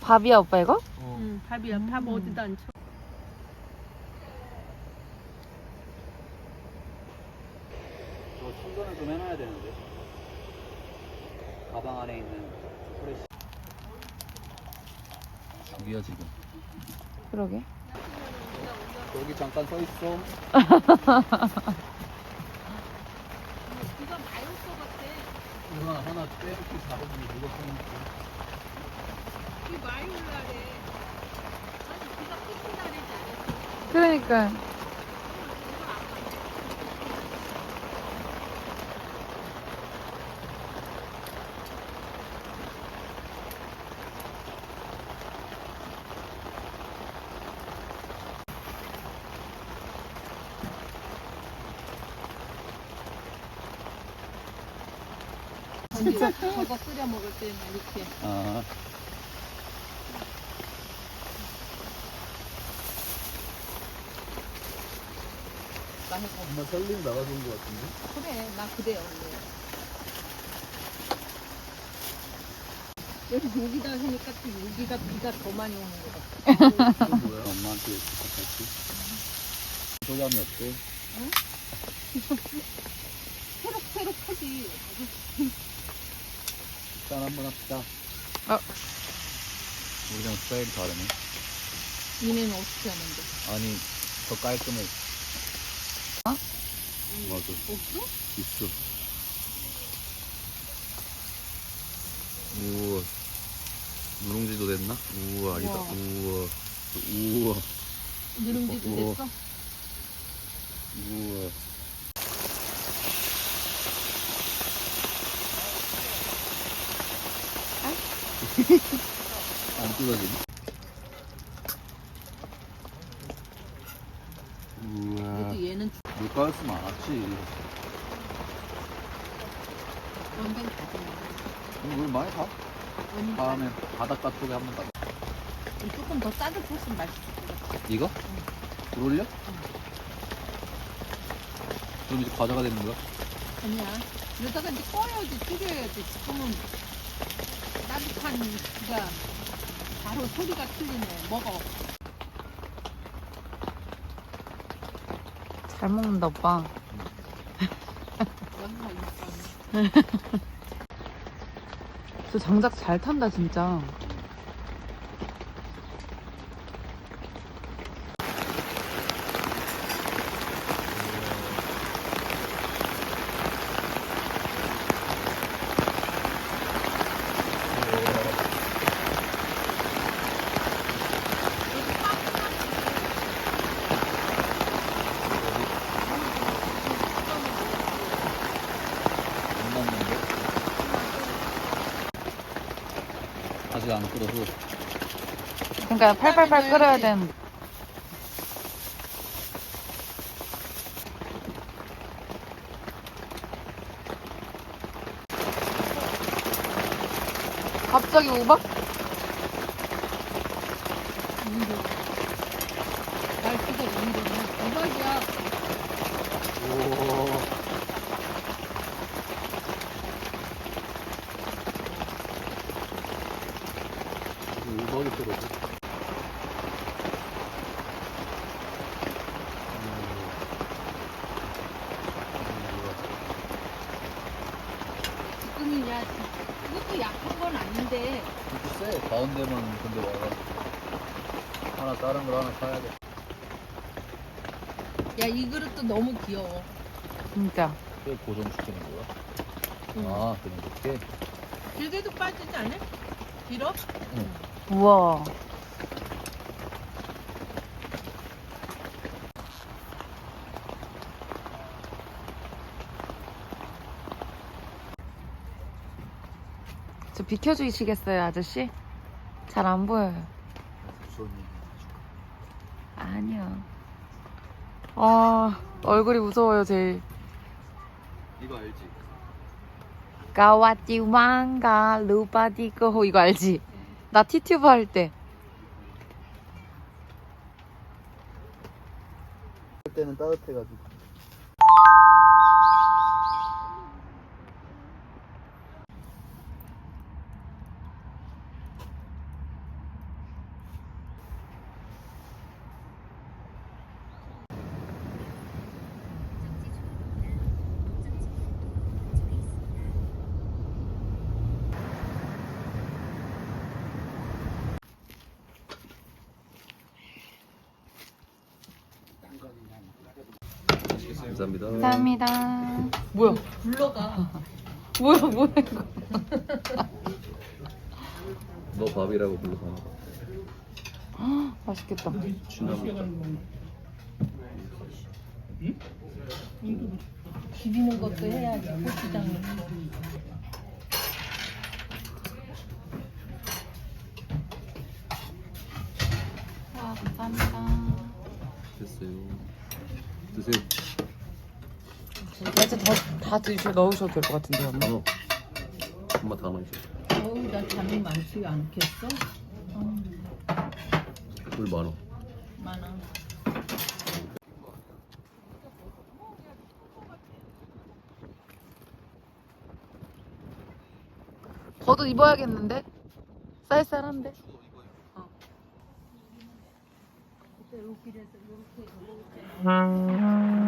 밥이야 오빠 이거? 응, 밥이야. 밥 어디다 안 쳐. 저거 충전을 좀 해놔야 되는데. 가방 안에 있는 프레시. 죽이야 지금. 그러게. 여기 잠깐 서 있어. 누나 하나 빼놓고 잡으면 누가 나래지 않았어. 그러니까. 진짜 저거 끓여 먹을 때는 이렇게. 아. 정말 설림 나가준 것 같은데? 그래, 나 그래요, 원래. 여기 여기다 하니까 또 여기가 비가 더 많이 오는 것 같아. 뭐야? 엄마한테 같이. 소감이 어때? 새록새록하지. 짠 한번 합시다. 어. 우리랑 스타일이 다르네. 니네는 어떻게 하는데? 아니, 더 깔끔해. 어? 맞아. 없어? 있어. 우와. 누룽지도 됐나? 우와, 아니다. 우와. 우와. 우와. 누룽지도 어, 어. 됐어? 우와. 안 뜯어지네. 우와. 얘는 물가스 많았지. 물 많이 가. 다음에 바닷가 쪽에 한번 가자. 조금 더 따뜻했으면 맛있을 것. 이거? 물 올려? 그럼 이제 과자가 되는 거야? 아니야. 그러다가 이제 꺼야지, 튀겨야지. 지금은 따뜻한 기가 바로 소리가 틀리네. 먹어. 잘 먹는다 오빠. 여기가 있어. 저 장작 잘 탄다 진짜. 아직 안 끓어서. 그러니까 팔팔팔 끓여야 되는. 갑자기 우박? 운동. 날씨가 운동이야. 대박이야. 오. 약한 건 아닌데. 이렇게 세. 가운데만 근데 와가지고. 하나 다른 걸 하나 사야 돼. 야, 이 그릇도 너무 귀여워. 진짜. 왜 고정시키는 거야? 응. 아, 그냥 이렇게? 길게도 빠지지 않아? 길어? 우와. 저 비켜주시겠어요, 아저씨? 잘 안 보여요. 아니요. 아, 얼굴이 무서워요, 제일. 이거 알지? 가와띠망가 루바디고 이거 알지? 나 티튜브 할 때. 그때는 따뜻해가지고. 감사합니다. 감사합니다. 뭐야? 불러가. 뭐야 뭐야 이거? 너 밥이라고 불러서. 맛있겠다. 비비는 것도 해야지. 고추장을. 와 감사합니다. 됐어요. 드세요. 이제 더 다 드셔 넣으셔도 될 것 같은데요, 엄마. 어. 엄마 다 넣으셔. 어우, 나 잠이 많지 않겠어? 물 많아. 많아. 겉옷 입어야겠는데? 쌀쌀한데? 좋네.